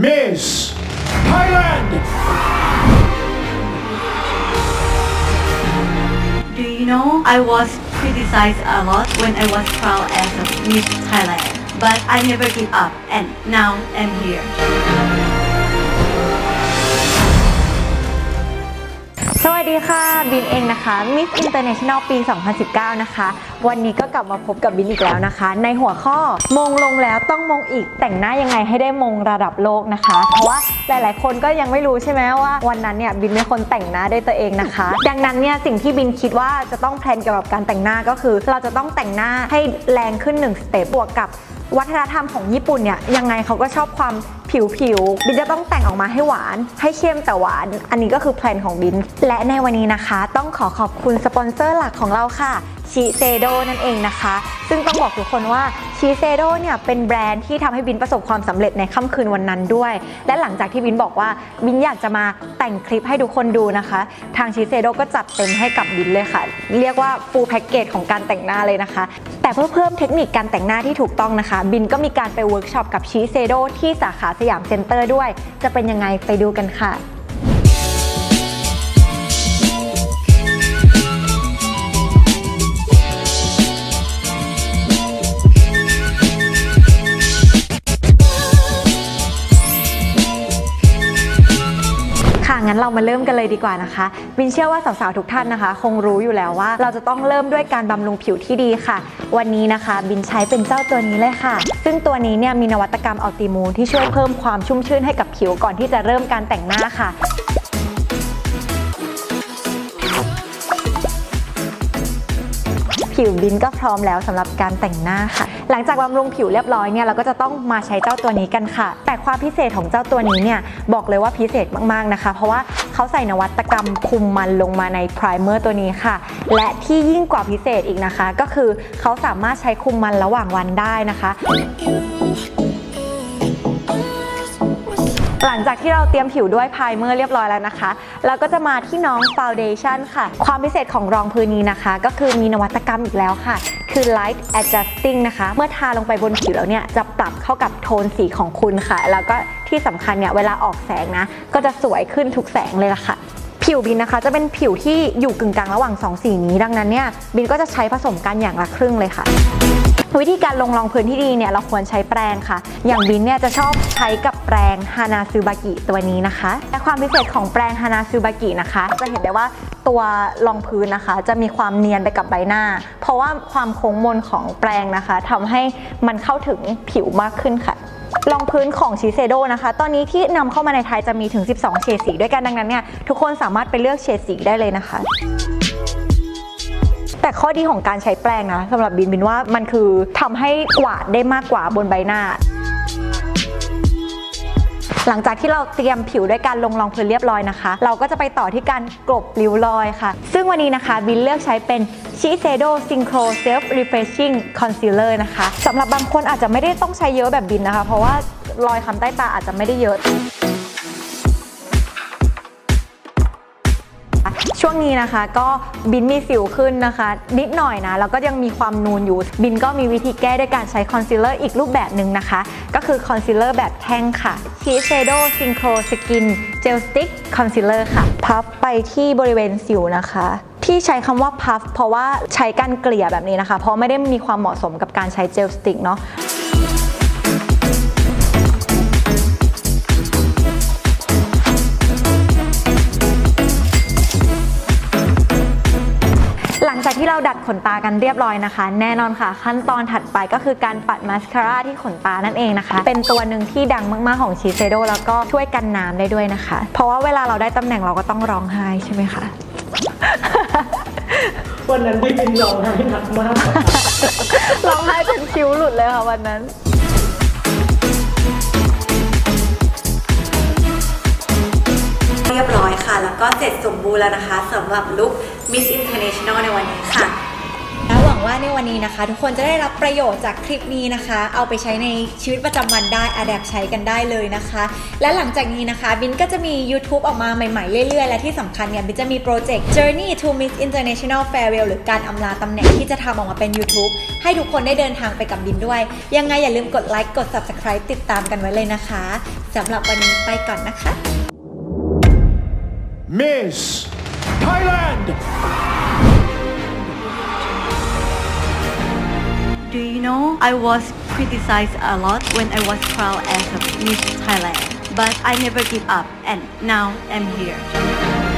Miss Thailand Do you know I was criticized a lot when I was trial as a Miss Thailand, but I never give up, and now I'm here. วัสดีค่ะ บินเองนะคะ Miss International ปี 2019 นะคะ วันนี้ก็กลับมาพบกับบินอีกแล้วนะคะ ในหัวข้อมงลงแล้วต้องมงอีกแต่งหน้ายังไงให้ได้มงระดับโลกนะคะ เพราะว่าหลาย ๆ คนก็ยังไม่รู้ใช่ไหมว่า วันนั้นเนี่ยบินเป็นคนแต่งหน้าด้วยตัวเองนะคะ ดังนั้นเนี่ยสิ่งที่บินคิดว่าจะต้องแพลนเกี่ยวกับการแต่งหน้าก็คือ เราจะต้องแต่งหน้าให้แรงขึ้น1สเต็ปบวกกับ วัฒนธรรมของญี่ปุ่นเนี่ยยังไงเขาก็ชอบความผิวผิวๆบินจะต้องแต่งออกมาให้หวาน ให้เข้มแต่หวาน อันนี้ก็คือแพลนของบิน และในวันนี้นะคะ ต้องขอขอบคุณสปอนเซอร์หลักของเราค่ะ ชีเซโดนั่นเองนะคะ ซึ่งต้องบอกทุกคนว่าชีเซโดเนี่ยเป็นแบรนด์ที่ทำให้บินประสบความสำเร็จในค่ำคืนวันนั้นด้วย และหลังจากที่บินบอกว่าบินอยากจะมาแต่งคลิปให้ทุกคนดูนะคะ ทางชีเซโดก็จัดเต็มให้กับบินเลยค่ะ เรียกว่าฟูลแพ็กเกจของการแต่งหน้าเลยนะคะ แต่เพื่อเพิ่มเทคนิคการแต่งหน้าที่ถูกต้องนะคะ บินก็มีการไปเวิร์กช็อปกับชีเซโดที่สาขาสยามเซ็นเตอร์ด้วย จะเป็นยังไงไปดูกันค่ะ ค่ะ งั้นเรามาเริ่มกันเลยดีกว่านะคะบินเชื่อว่าสาวๆ ทุกท่านนะคะ คงรู้อยู่แล้วว่า เราจะต้องเริ่มด้วยการบำรุงผิวที่ดีค่ะ วันนี้นะคะบินใช้เป็นเจ้าตัวนี้เลยค่ะ ซึ่งตัวนี้เนี่ยมีนวัตกรรมอัลติมูนที่ช่วยเพิ่มความชุ่มชื่นให้กับผิวก่อนที่จะเริ่มการแต่งหน้าค่ะ ผิวบินก็พร้อมแล้วสำหรับการแต่งหน้าค่ะ หลังจากบำรุงผิวเรียบร้อยเนี่ยเราก็จะต้องมาใช้เจ้าตัวนี้กันค่ะ แต่ความพิเศษของเจ้าตัวนี้เนี่ยบอกเลยว่าพิเศษมากๆนะคะ เพราะว่าเขาใส่นวัตกรรมคุมมันลงมาในไพรเมอร์ตัวนี้ค่ะ และที่ยิ่งกว่าพิเศษอีกนะคะ ก็คือเขาสามารถใช้คุมมันระหว่างวันได้นะคะ หลังจากที่เราเตรียมผิวด้วยพายเมอร์เรียบร้อยแล้วนะคะ เราก็จะมาที่น้องฟาวเดชั่นค่ะ ความพิเศษของรองพื้นนี้นะคะ ก็คือมีนวัตกรรมอีกแล้วค่ะ คือ light adjusting นะคะ เมื่อทาลงไปบนผิวแล้วเนี่ย จะปรับเข้ากับโทนสีของคุณค่ะ แล้วก็ที่สำคัญเนี่ยเวลาออกแสงนะ ก็จะสวยขึ้นทุกแสงเลยล่ะค่ะ ผิวบินนะคะ จะเป็นผิวที่อยู่กึ่งกลางระหว่างสองสีนี้ ดังนั้นเนี่ยบินก็จะใช้ผสมกันอย่างละครึ่งเลยค่ะ วิธีการลงรองพื้นที่ดีเนี่ยเราควรใช้แปรงค่ะ อย่างบินเนี่ยจะชอบใช้กับแปรงฮานาซูบากิตัวนี้นะคะและความพิเศษของแปรงฮานาซูบากินะคะ จะเห็นได้ว่าตัวรองพื้นนะคะ จะมีความเนียนไปกับใบหน้า เพราะว่าความโค้งมนของแปรงนะคะทำให้มันเข้าถึงผิวมากขึ้นค่ะ รองพื้นของชิเซโดนะคะ ตอนนี้ที่นำเข้ามาในไทยจะมีถึง 12 เฉดสีด้วยกันดังนั้นเนี่ยทุกคนสามารถไปเลือกเฉดสีได้เลยนะคะแต่ข้อดีของการใช้แปรงนะสำหรับบินบินว่ามันคือทำให้กวาดได้มากกว่าบนใบหน้า หลังจากที่เราเตรียมผิวด้วยการลงรองพื้นเรียบร้อยนะคะ เราก็จะไปต่อที่การกลบริ้วรอยค่ะ ซึ่งวันนี้นะคะบินเลือกใช้เป็น Shiseido Synchro Self Refreshing Concealer นะคะสำหรับบางคนอาจจะไม่ได้ต้องใช้เยอะแบบบินนะคะ เพราะว่ารอยคำใต้ตาอาจจะไม่ได้เยอะ ช่วงนี้นะคะก็บินมีสิวขึ้นนะคะ นิดหน่อยนะแล้วก็ยังมีความนูนอยู่ บินก็มีวิธีแก้ด้วยการใช้คอนซีลเลอร์อีกรูปแบบหนึ่งนะคะ ก็คือคอนซีลเลอร์แบบแท่งค่ะ Shiseido Synchro Skin Gel Stick Concealer ค่ะ พับไปที่บริเวณสิวนะคะที่ใช้คำว่าพัฟเพราะว่าใช้การเกลี่ยแบบนี้นะคะ เพราะไม่ได้มีความเหมาะสมกับการใช้เจลสติกเนาะ ที่เราดัดขนตากันเรียบร้อยนะคะ แน่นอนค่ะ ขั้นตอนถัดไปก็คือการปัดมาสคาร่าที่ขนตานั่นเองนะคะ เป็นตัวหนึ่งที่ดังมากๆของชีเซโดแล้วก็ช่วยกันน้ำได้ด้วยนะคะ เพราะว่าเวลาเราได้ตำแหน่งเราก็ต้องร้องไห้ใช่ไหมคะวันนั้นพี่บินร้องไห้หนักมากร้องไห้จนคิ้วหลุดเลยค่ะวันนั้น บูรณ์แล้วนะคะสำหรับลุค Miss International ในวันนี้ค่ะและหวังว่าในวันนี้นะคะ ทุกคนจะได้รับประโยชน์จากคลิปนี้นะคะ เอาไปใช้ในชีวิตประจำวันได้อะแดปใช้กันได้เลยนะคะ และหลังจากนี้นะคะบินก็จะมี YouTube ออกมาใหม่ๆ เรื่อยๆ และที่สำคัญเนี่ยบินจะมีโปรเจกต์ Journey to Miss International Farewell หรือการอำลาตำแหน่งที่จะทำออกมาเป็น YouTube ให้ทุกคนได้เดินทางไปกับบินด้วย ยังไงอย่าลืมกดไลค์กด Subscribe ติดตามกันไว้เลยนะคะสำหรับวันนี้ไปก่อนนะคะ Miss Thailand. Do you know I was criticized a lot when I was crowned as a Miss Thailand, but I never give up, and now I'm here.